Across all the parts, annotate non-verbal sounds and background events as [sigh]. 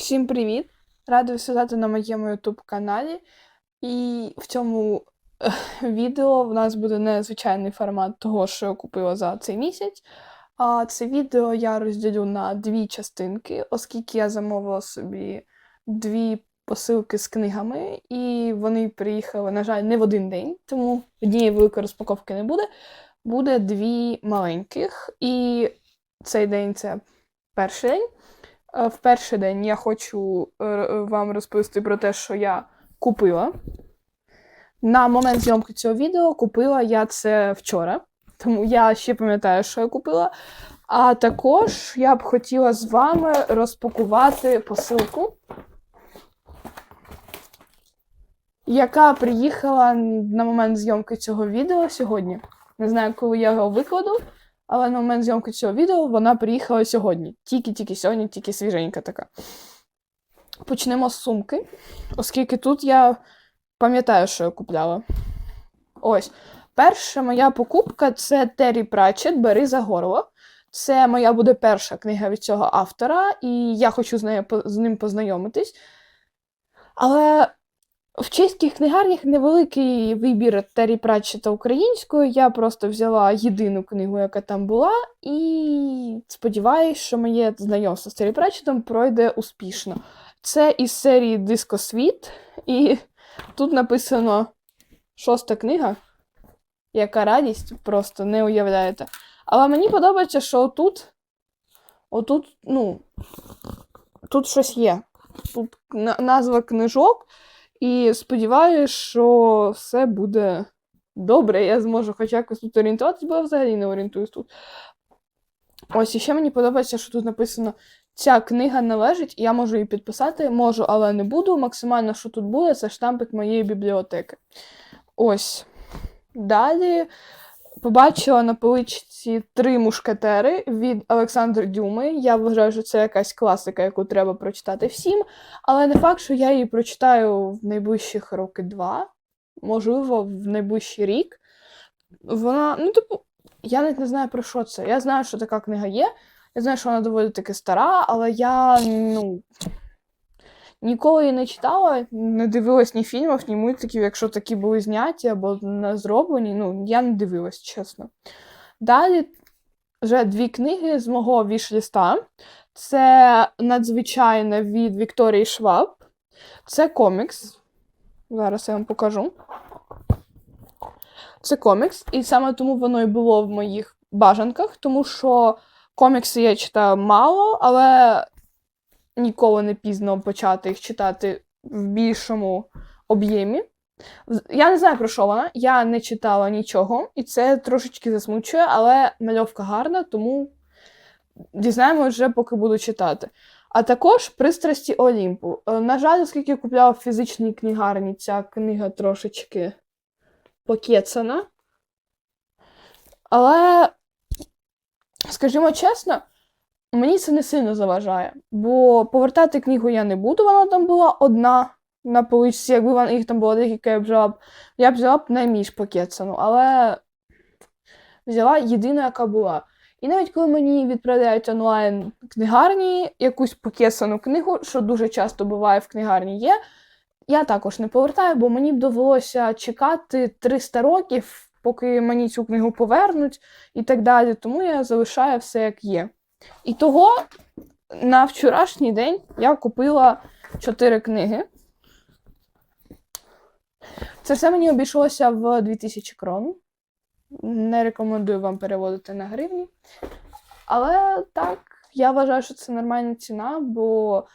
Всім привіт! Рада вас на моєму YouTube каналі. І в цьому е, відео в нас буде незвичайний формат того, що я купила за цей місяць. А це відео я розділю на дві частинки, оскільки я замовила собі дві посилки з книгами, і вони приїхали, на жаль, не в один день, тому однієї великої розпаковки не буде. Буде дві маленьких. І цей день це перший день. Е, В перший день я хочу е, вам розповісти про те, що я купила. На момент зйомки цього відео купила я це вчора, тому я ще пам'ятаю, що я купила. А також я б хотіла з вами розпакувати посилку, яка приїхала на момент зйомки цього відео сьогодні. Не знаю, коли я його викладу, але на момент зйомки цього відео вона приїхала сьогодні. Тільки-тільки сьогодні, тільки свіженька така. Почнемо з сумки, оскільки тут я пам'ятаю, що я купляла. Ось. Перша моя покупка це Террі Пратчет Бери за горло. Це моя буде перша книга від цього автора, і я хочу з, нею, з ним познайомитись. Але в чеських книгарнях невеликий вибір Террі Пратчета українською. Я просто взяла єдину книгу, яка там була, і сподіваюся, що моє знайомство з Террі Пратчетом пройде успішно. Це із серії Дискосвіт, і тут написано шоста книга. Яка радість, просто не уявляєте. Але мені подобається, що отут, отут, ну, тут щось є. Тут назва книжок, і сподіваюся, що все буде добре. Я зможу хоч якось тут орієнтуватися, бо я взагалі не орієнтуюсь тут. Ось, і ще мені подобається, що тут написано: ця книга належить, і я можу її підписати, можу, але не буду. Максимально, що тут буде, це штампик моєї бібліотеки. Ось. Далі побачила на поличці три мушкетери від Олександра Дюми. Я вважаю, що це якась класика, яку треба прочитати всім. Але не факт, що я її прочитаю в найближчих роки два, можливо, в найближчий рік. Вона, ну, типу, я навіть не знаю про що це. Я знаю, що така книга є. Я знаю, що вона доволі таки стара, але я ну, ніколи її не читала, не дивилась ні фільмів, ні мультиків, якщо такі були зняті або не зроблені. Ну, я не дивилась, чесно. Далі вже дві книги з мого вішліста. Це надзвичайне від Вікторії Шваб. Це комікс. Зараз я вам покажу. Це комікс, і саме тому воно і було в моїх бажанках, тому що комікси я читаю мало, але ніколи не пізно почати їх читати в більшому об'ємі. Я не знаю, про що вона, я не читала нічого, і це трошечки засмучує, але мальовка гарна, тому дізнаємося вже, поки буду читати. А також пристрасті Олімпу. Е, На жаль, оскільки я купляла в фізичній книгарні, ця книга трошечки покецана. Але, скажімо чесно, мені це не сильно заважає, бо повертати книгу я не буду, вона там була одна на поличці. Якби вон- їх там було декілька, я б взяла б, я б взяла б найбільш покецану, але взяла єдину, яка була. І навіть коли мені відправляють онлайн книгарні якусь покесану книгу, що дуже часто буває в книгарні є, я також не повертаю, бо мені б довелося чекати 300 років, поки мені цю книгу повернуть і так далі. Тому я залишаю все як є. І того на вчорашній день я купила 4 книги. Це все мені обійшлося в 2000 крон. Не рекомендую вам переводити на гривні. Але так, я вважаю, що це нормальна ціна, бо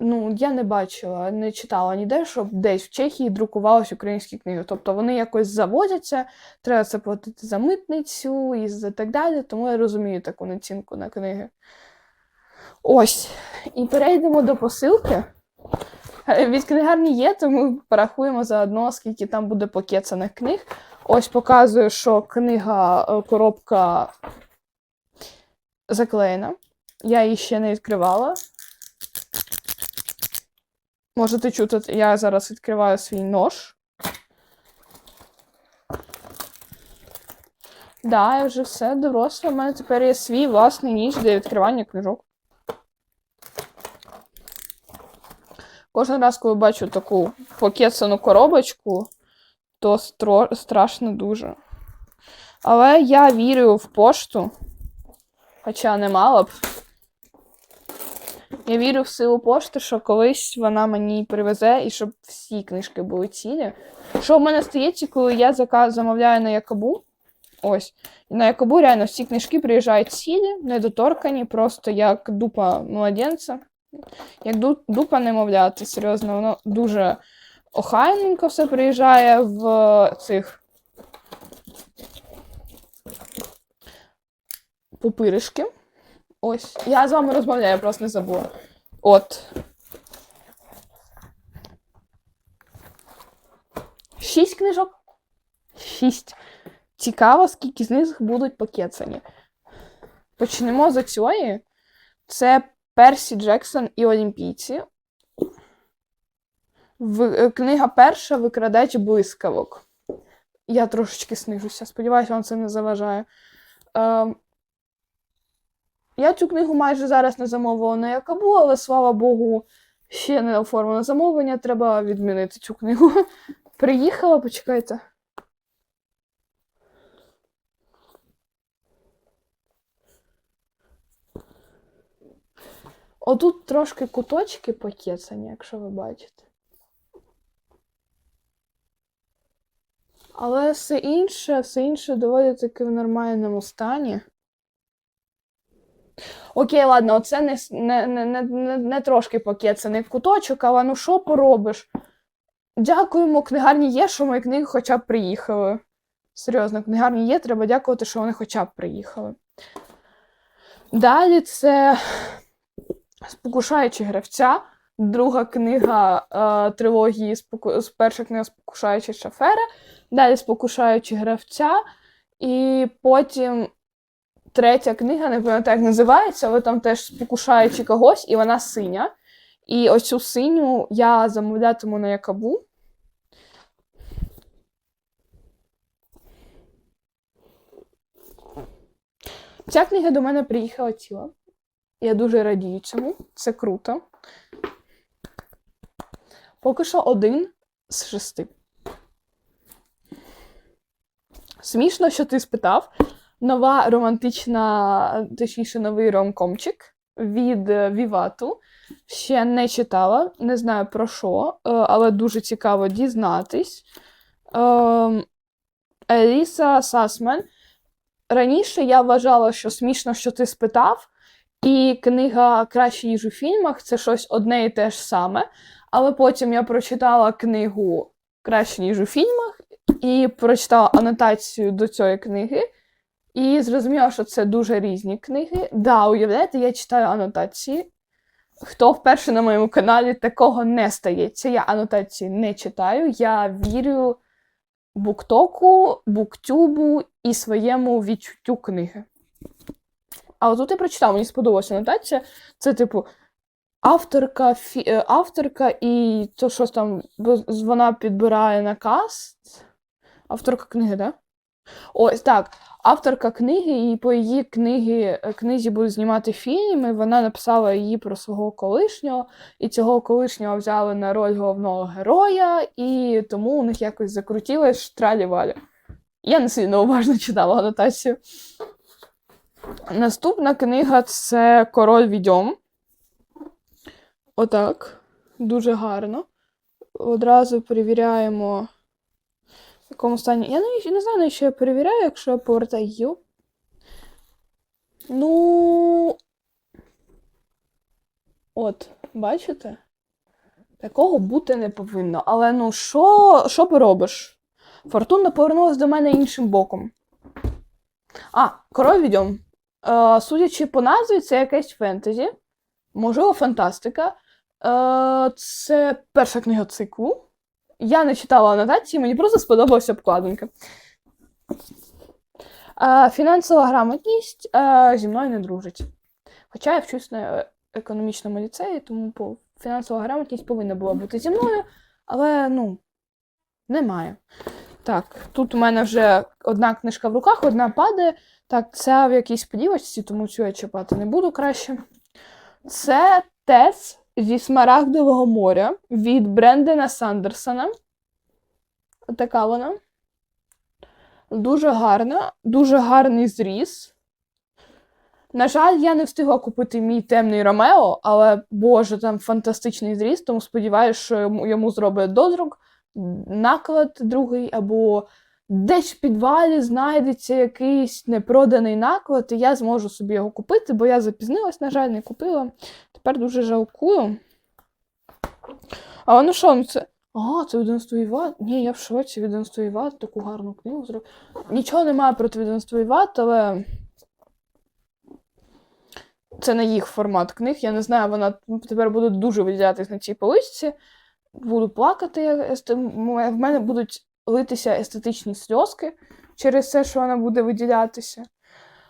ну, я не бачила, не читала ніде, щоб десь в Чехії друкувалися українські книги. Тобто вони якось завозяться, треба це платити за митницю і так далі, тому я розумію таку націнку на книги. Ось. І перейдемо до посилки. Е, Від книгарні є, тому порахуємо заодно, скільки там буде покецаних книг. Ось показую, що книга, е, коробка заклеєна. Я її ще не відкривала. Можете чути, я зараз відкриваю свій нож. Да, я вже все доросле. У мене тепер є свій власний ніж для відкривання книжок. Кожен раз, коли бачу таку покецану коробочку, то стро... страшно дуже. Але я вірю в пошту, хоча не мала б. Я вірю в силу пошти, що колись вона мені привезе і щоб всі книжки були цілі. Що в мене стається, коли я заказ замовляю на Якобу? Ось. І на Якобу реально всі книжки приїжджають цілі, недоторкані, просто як дупа младенця. Як дупа немовляти, серйозно, воно дуже охайненько все приїжджає в цих пупиришки. Ось. Я з вами розмовляю, я просто не забула. От. Шість книжок. Шість. Цікаво, скільки з них будуть покецані. Почнемо з цієї. Це Персі Джексон і Олімпійці. В, е, книга перша Викрадач блискавок. Я трошечки снижуся. Сподіваюся, вам це не заважає. Е, я цю книгу майже зараз не замовила на Якабу, але слава Богу, ще не оформлено замовлення. Треба відмінити цю книгу. [laughs] Приїхала, почекайте. Отут трошки куточки покецані, якщо ви бачите. Але все інше, все інше доволі таки в нормальному стані. Окей, ладно, оце не, не, не, не, не, не трошки покецаний куточок, але ну що поробиш? Дякуємо, книгарні є, що мої книги хоча б приїхали. Серйозно, книгарні є, треба дякувати, що вони хоча б приїхали. Далі це Спокушаючи гравця, друга книга е, трилогії споку... перша книга Спокушаючи шафера, далі Спокушаючи гравця, і потім третя книга, не пам'ятаю, як називається, але там теж спокушаючи когось, і вона синя. І оцю синю я замовлятиму на Якабу. Ця книга до мене приїхала ціла. Я дуже радію цьому. Це круто. Поки що один з шести. Смішно, що ти спитав. Нова романтична, точніше, новий ромкомчик від е, Вівату. Ще не читала, не знаю про що, е, але дуже цікаво дізнатись. Ем, Еліса Сасмен. Раніше я вважала, що смішно, що ти спитав, і книга Краще, ніж у фільмах це щось одне і те ж саме. Але потім я прочитала книгу Краще, ніж у фільмах, і прочитала анотацію до цієї книги, і зрозуміла, що це дуже різні книги. Да, уявляєте, я читаю анотації. Хто вперше на моєму каналі такого не стається. Я анотації не читаю. Я вірю буктоку, буктюбу і своєму відчуттю книги. А от тут я прочитала, мені сподобалася анотація. Це, типу, авторка, фі... е, авторка і то, що там вона підбирає на каст. Авторка книги, так? Да? Ось так. Авторка книги, і по її книги, е, книзі будуть знімати фільм, і вона написала її про свого колишнього, і цього колишнього взяли на роль головного героя, і тому у них якось закрутілось тралі-валі. Я не сильно уважно читала анотацію. Наступна книга це Король відьом. Отак. Дуже гарно. Одразу перевіряємо, в якому стані. Я навіть не знаю, навіщо я перевіряю, якщо я повертаю. Ну. От, бачите? Такого бути не повинно. Але ну, що, що поробиш? Фортуна повернулася до мене іншим боком. А, король відьом. Е, судячи по назві, це якесь фентезі, можливо, фантастика. Е, це перша книга циклу. Я не читала анотації, мені просто сподобалася обкладинка. Фінансова грамотність зі мною не дружить. Хоча я вчусь на економічному ліцеї, тому фінансова грамотність повинна була бути зі мною, але ну, немає. Так, тут у мене вже одна книжка в руках, одна падає. Так, це в якійсь плівочці, тому цю я чіпати не буду краще. Це Тес зі Смарагдового моря від Брендена Сандерсона. Така вона. Дуже гарна, дуже гарний зріз. На жаль, я не встигла купити мій темний Ромео, але боже, там фантастичний зріз, тому сподіваюся, що йому, йому зроблять дозрук, наклад другий, або десь в підвалі знайдеться якийсь непроданий наклад, і я зможу собі його купити, бо я запізнилась, на жаль, не купила. Тепер дуже жалкую. А воно що, ну це. А, це відомство Іват? Ні, я в шоці відомство Іват, таку гарну книгу зробив. Нічого немає проти відомства Іват, але. Це не їх формат книг. Я не знаю, вона тепер буде дуже виділятись на цій поличці. Буду плакати. В мене будуть литися естетичні сльозки через те, що вона буде виділятися.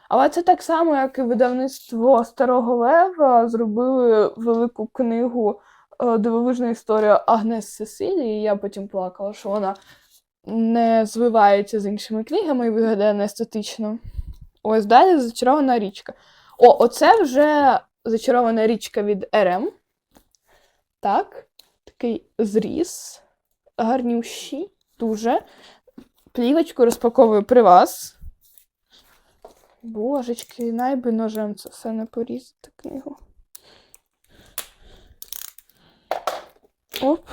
Але це так само, як і видавництво Старого Лева зробили велику книгу е, Дивовижна історія Агнес Сесилії. І я потім плакала, що вона не звивається з іншими книгами і виглядає неестетично. Ось далі зачарована річка. О, оце вже зачарована річка від РМ. Так, такий зріз. Гарнющий, дуже. Плівочку розпаковую при вас. Божечки, найби ножем це все не порізати книгу. Оп.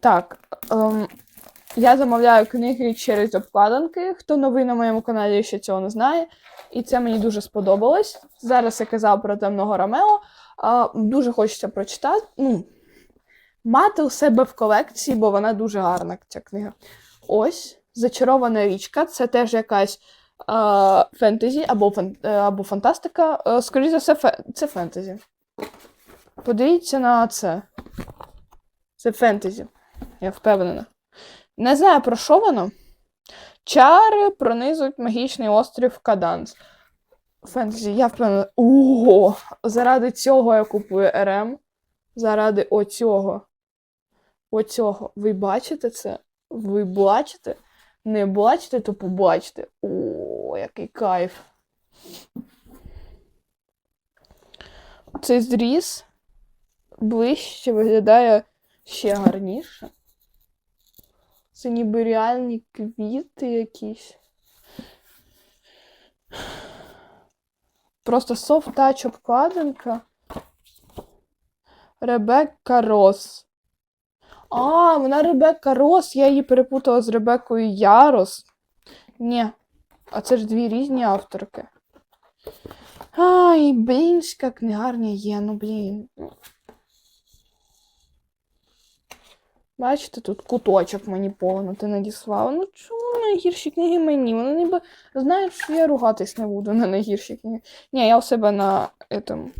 Так. Ем, я замовляю книги через обкладинки. Хто новий на моєму каналі ще цього не знає. І це мені дуже сподобалось. Зараз я казав про темного Ромео. А, дуже хочеться прочитати. Ну, мати у себе в колекції, бо вона дуже гарна, ця книга. Ось, Зачарована річка. Це теж якась а, фентезі або, фан, е, або фантастика. Е, Скоріше за все, фе- це фентезі. Подивіться на це. Це фентезі. Я впевнена. Не знаю, про що воно. Чари пронизують магічний острів Каданс. Фентезі, я впевнена. Ого! Заради цього я купую РМ. Заради оцього. Оцього. Ви бачите це? Ви бачите? Не бачите, то побачите. О, який кайф. Цей зріз ближче виглядає ще гарніше. Це ніби реальні квіти якісь. Просто touch обкладинка. Ребекка Рос. А, вона Ребекка Рос, я її перепутала з Ребеккою Ярос. Ні. А це ж дві різні авторки. Ай, блінська книгарня є, ну блін. Бачите, тут куточок мені повно ти надіслала. Ну чому найгірші книги мені? Вони ніби знають, що я ругатись не буду на найгірші книги. Ні, я у себе на этом,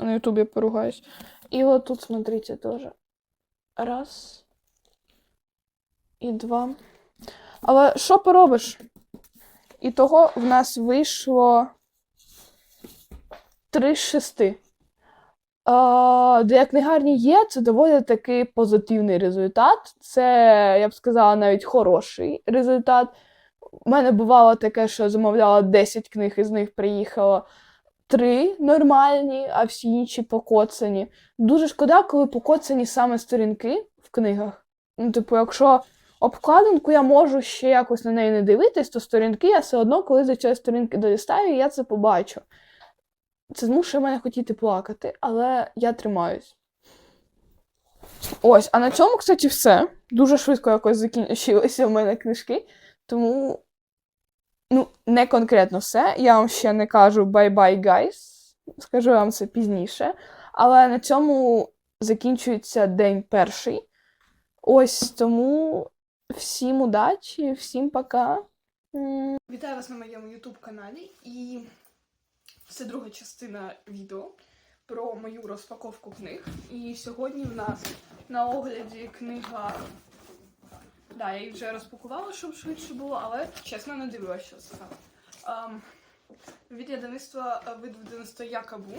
на Ютубі поругаюсь. І от тут, смотрите, тоже. Раз. І два. Але що поробиш? І того в нас вийшло три з шести. Для книгарні є, це доволі такий позитивний результат. Це, я б сказала, навіть хороший результат. У мене бувало таке, що замовляла 10 книг, із них приїхало 3 нормальні, а всі інші покоцані. Дуже шкода, коли покоцані саме сторінки в книгах. Ну, типу, якщо обкладинку я можу ще якось на неї не дивитись, то сторінки я все одно, коли за час сторінки долістаю, я це побачу. Це змушує мене хотіти плакати, але я тримаюсь. Ось, а на цьому, кстати, все. Дуже швидко якось закінчилися в мене книжки. Тому, ну, не конкретно все. Я вам ще не кажу bye-bye, guys. Скажу вам це пізніше. Але на цьому закінчується день перший. Ось тому всім удачі, всім пока. Вітаю вас на моєму YouTube каналі і це друга частина відео про мою розпаковку книг. І сьогодні в нас на огляді книга. Да, я її вже розпакувала, щоб швидше було, але чесно не дивилася, що це. Um, від видавництва від видавництва Якабу.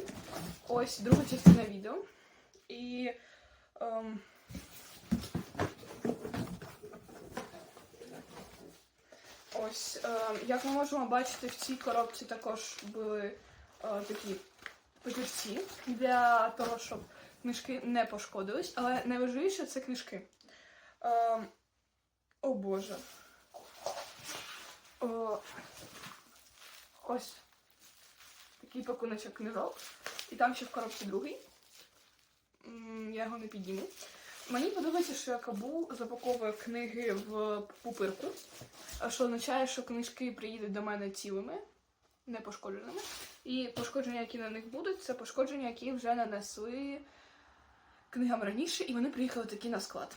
Ось друга частина відео. І. ем, Ось, е, як ми можемо бачити, в цій коробці також були е, такі папірці для того, щоб книжки не пошкодились, але найважливіше це книжки. Е, о Боже. О, ось такий пакуночок книжок. І там ще в коробці другий. Я його не підніму. Мені подобається, що Кабу запаковує книги в пупирку, що означає, що книжки приїдуть до мене цілими, не пошкодженими. І пошкодження, які на них будуть, це пошкодження, які вже нанесли книгам раніше, і вони приїхали такі на склад.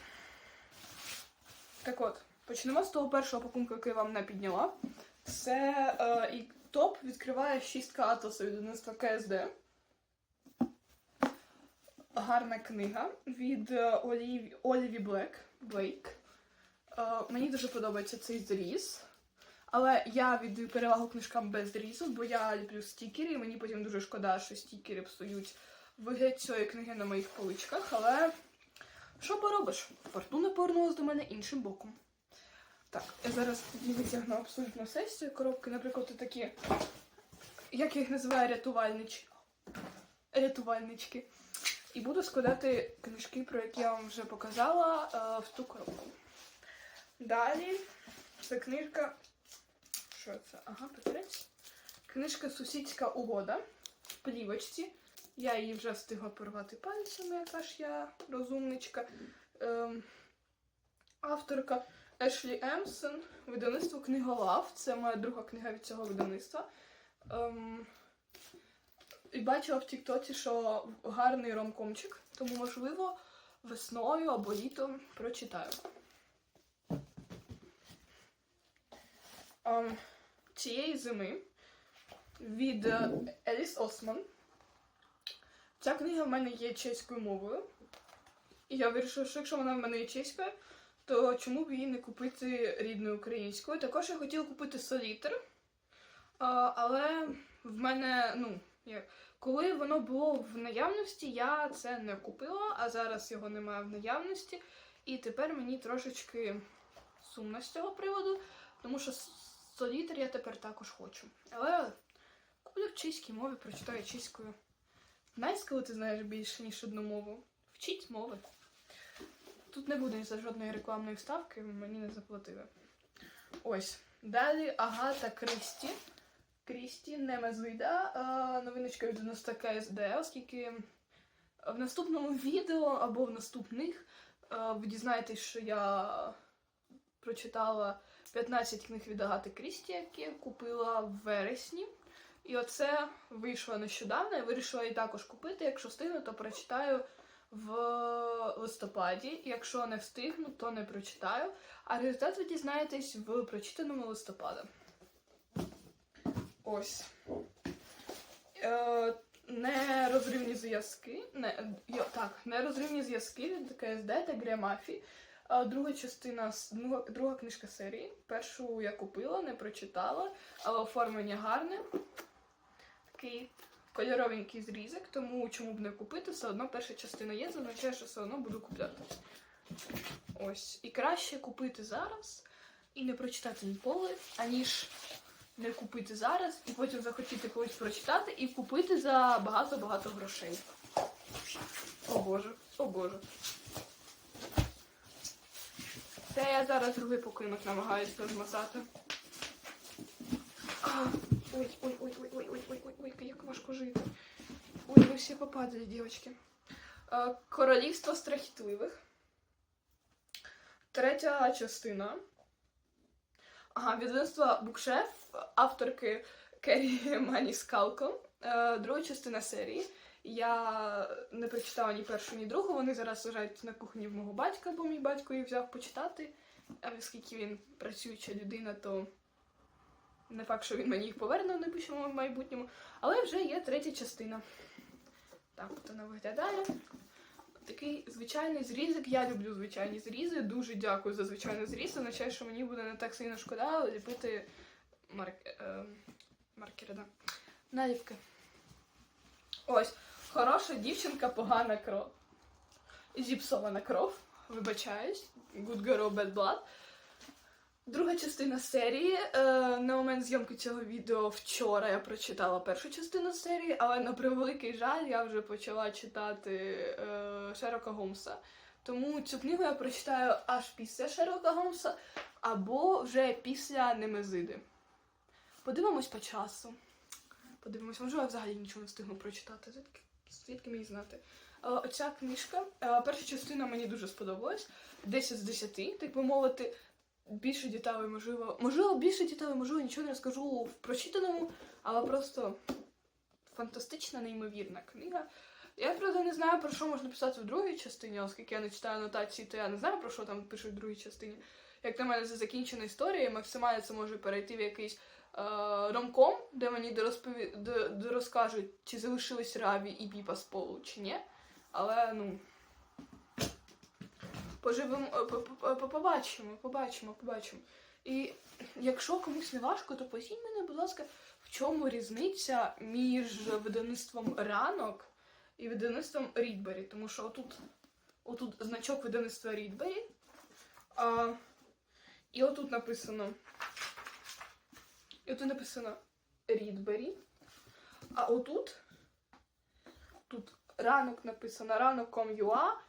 Так от, почнемо з того першого пакунку, який я вам не підняла. Це е, і топ відкриває шістка Атласа від видавництва КСД. Гарна книга від е, Оліві, Оліві Блек, Блейк. Е, мені дуже подобається цей зріз. Але я віддаю перевагу книжкам без зрізу, бо я люблю стікери, і мені потім дуже шкода, що стікери псують вигляд цієї книги на моїх поличках. Але що поробиш? Фортуна повернулася до мене іншим боком. Так, я зараз тоді витягну абсолютно цієї коробки. Наприклад, такі, як я їх називаю, рятувальнички. Рятувальнички. І буду складати книжки, про які я вам вже показала, е, в ту коробку. Далі це книжка. Що це? Ага, папірець. Книжка Сусідська угода в плівочці. Я її вже встигла порвати пальцями, яка ж я розумничка. Ем, авторка Ешлі Емсон, видавництво Книголав. Це моя друга книга від цього видавництва. Ем, і бачила в Тіктоці, що гарний ромкомчик, тому, можливо, весною або літом прочитаю. Ем, цієї зими від е, Еліс Осман. Ця книга в мене є чеською мовою. І я вирішила, що якщо вона в мене є чеською, то чому б її не купити рідною українською? Також я хотіла купити солітер. Але в мене, ну, як, коли воно було в наявності, я це не купила, а зараз його немає в наявності. І тепер мені трошечки сумно з цього приводу, тому що солітер я тепер також хочу. Але куплю в чеській мові, прочитаю чеською. Знаєш, коли ти знаєш більше, ніж одну мову. Вчіть мови. Тут не буде за жодної рекламної вставки, мені не заплатили. Ось. Далі Агата Крісті. Крісті Немезида. е, Новиночка від 90 КСД, оскільки в наступному відео або в наступних е, ви дізнаєтесь, що я прочитала 15 книг від Агати Крісті, які я купила в вересні. І оце вийшло нещодавно. Я вирішила її також купити. Якщо встигну, то прочитаю в листопаді. Якщо не встигну, то не прочитаю. А результат ви дізнаєтесь в прочитаному листопада. Ось. Е, нерозривні зв'язки. Не, так, нерозривні зв'язки від КСД та Гріамафі. Е, Друга частина, друга книжка серії. Першу я купила, не прочитала, але оформлення гарне. Такий кольоровенький зрізок, тому чому б не купити, все одно перша частина є, це що все одно буду купляти. Ось. І краще купити зараз і не прочитати ніколи, аніж не купити зараз і потім захотіти колись прочитати і купити за багато-багато грошей. О Боже, о Боже. Це я зараз другий покинок намагаюся розмазати. Ой, ой, ой, ой, ой, ой, ой, ой, ой, як важко жити. Ой, ви всі попадали, дівчатки. Е, Королівство страхітливих. Третя частина. Ага, відомство Букшеф, авторки Керрі Мані Скалко. Е, Друга частина серії. Я не прочитала ні першу, ні другу. Вони зараз лежать на кухні в мого батька, бо мій батько їх взяв почитати. А оскільки він працююча людина, то не факт, що він мені їх поверне в найближчому майбутньому. Але вже є третя частина. Так, от вона виглядає. Такий звичайний зрізик. Я люблю звичайні зрізи. Дуже дякую за звичайний зріз. Означає, що мені буде не так сильно шкода ліпити марк... е... маркери, да. наліпки. Ось, хороша дівчинка, погана кров. Зіпсована кров. Вибачаюсь. Good girl, bad blood. Друга частина серії. Е, на момент зйомки цього відео вчора я прочитала першу частину серії, але на превеликий жаль я вже почала читати е, Шерлока Голмса. Тому цю книгу я прочитаю аж після Шерлока Голмса або вже після Немезиди. Подивимось по часу. Подивимось, можливо, я взагалі нічого не встигну прочитати. Звідки, звідки мені знати? Е, Оця книжка, перша частина мені дуже сподобалась. 10 з 10, так би мовити, більше деталей, можливо. Можливо, більше деталей, можливо, нічого не розкажу в прочитаному, але просто фантастична, неймовірна книга. Я правда не знаю, про що можна писати в другій частині, оскільки я не читаю анотації, то я не знаю, про що там пишуть в другій частині. Як на мене, це закінчена історія, максимально це може перейти в якийсь е, ромком, де мені дорозпові... дорозкажуть, чи залишились Раві і Піпа з полу, чи ні. Але ну. Поживемо, е, по- побачимо, побачимо, побачимо. І якщо комусь не важко, то поясніть мене, будь ласка, в чому різниця між видавництвом ранок і видавництвом Рідбері? Тому що отут, отут значок видавництва Рідбері, а, і отут написано. І отут написано Рідбері. А отут тут ранок написано ранок.com.ua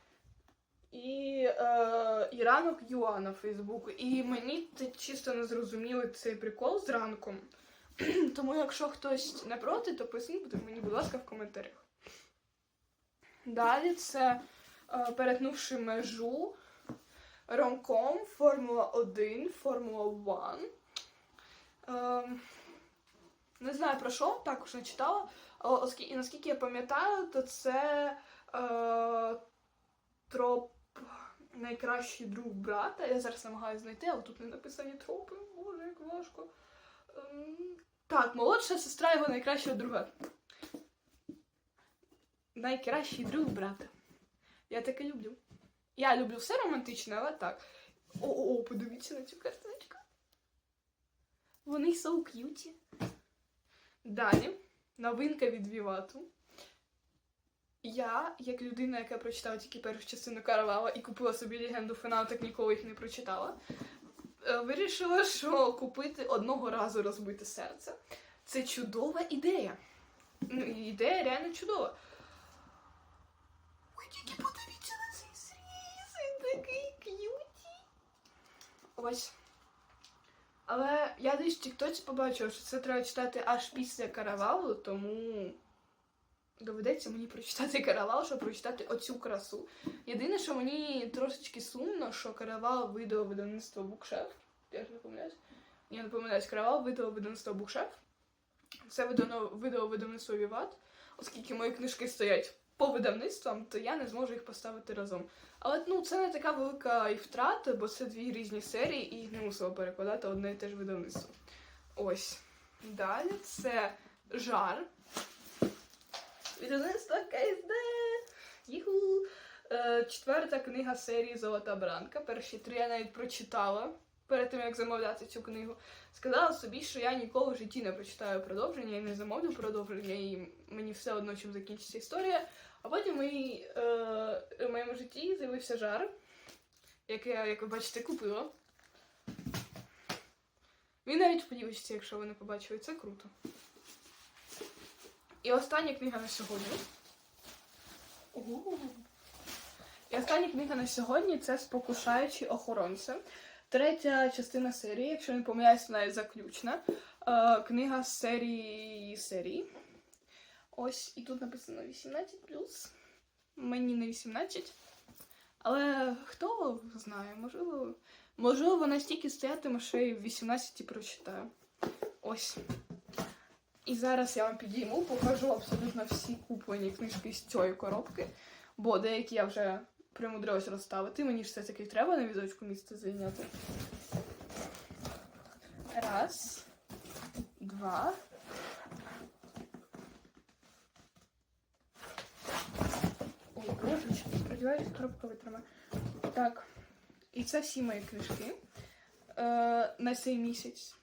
і, е, і ранок Юа на Фейсбуку. І мені це чисто не зрозуміли цей прикол з ранком. [clears throat] Тому якщо хтось не проти, то поясніть мені, будь ласка, в коментарях. Далі це е, перетнувши межу Ромком, Формула 1, Формула 1. Е, не знаю про що, також не читала. Оскільки, наскільки я пам'ятаю, то це е, троп найкращий друг брата. Я зараз намагаюся знайти, але тут не написані тропи. Боже, як важко. Ем, так, молодша сестра його найкращого друга. Найкращий друг брата. Я таке люблю. Я люблю все романтичне, але так. О-о, подивіться на цю картиночку. Вони so cute. Далі, новинка від Вівату. Я, як людина, яка прочитала тільки першу частину Каравала і купила собі легенду фіналу, так ніколи їх не прочитала, е, вирішила, що купити одного разу розбите серце. Це чудова ідея. Ну, ідея реально чудова. Ви тільки подивіться на цей сріз, він такий к'юті. Ось. Але я десь в Тіктоці побачила, що це треба читати аж після каравалу, тому доведеться мені прочитати каравал, щоб прочитати оцю красу. Єдине, що мені трошечки сумно, що каравал видав видавництво Букшеф. Я ж не помиляюсь. Я не помиляюсь, каравал видав видавництво Букшеф. Це видав видавництво Віват, оскільки мої книжки стоять по видавництвам, то я не зможу їх поставити разом. Але ну, це не така велика і втрата, бо це дві різні серії, і їх не мусило перекладати одне і те ж видавництво. Ось. Далі це жар. Видавництво КСД. Юху. Е, четверта книга серії Золота Бранка. Перші три я навіть прочитала перед тим, як замовляти цю книгу. Сказала собі, що я ніколи в житті не прочитаю продовження і не замовлю продовження, і мені все одно чим закінчиться історія. А потім в, е, в моєму житті з'явився жар, який я, як ви бачите, купила. Він навіть в плівочці, якщо ви не побачили, це круто. І остання книга на сьогодні. І остання книга на сьогодні це Спокушаючі охоронці. Третя частина серії, якщо не помиляюсь, навіть заключна. Е, книга з серії серії. Ось, і тут написано 18. Мені не 18. Але хто знає, можливо, можливо, вона стільки стоятиме, що і в 18 прочитаю. Ось. І зараз я вам підійму, покажу абсолютно всі куплені книжки з цієї коробки, бо деякі я вже примудрилась розставити. Мені ж все-таки треба на візочку місце зайняти. Раз, два. Ой, божечки, сподіваюся, коробка витримає. Так. І це всі мої книжки е, на цей місяць.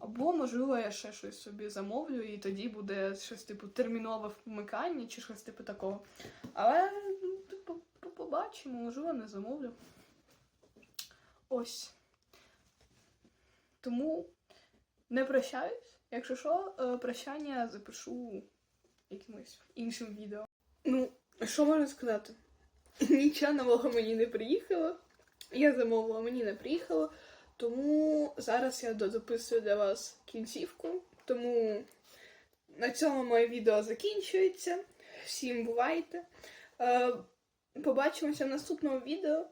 Або, можливо, я ще щось собі замовлю, і тоді буде щось типу термінове вмикання чи щось типу такого. Але ну, типу, побачимо, можливо, не замовлю. Ось. Тому не прощаюсь. Якщо що, е, прощання запишу якимось іншим відео. Ну, що можна сказати? [clears throat] Нічого нового мені не приїхало. Я замовила, мені не приїхало. Тому зараз я дозаписую для вас кінцівку. Тому на цьому моє відео закінчується. Всім бувайте. Е, побачимося в наступному відео.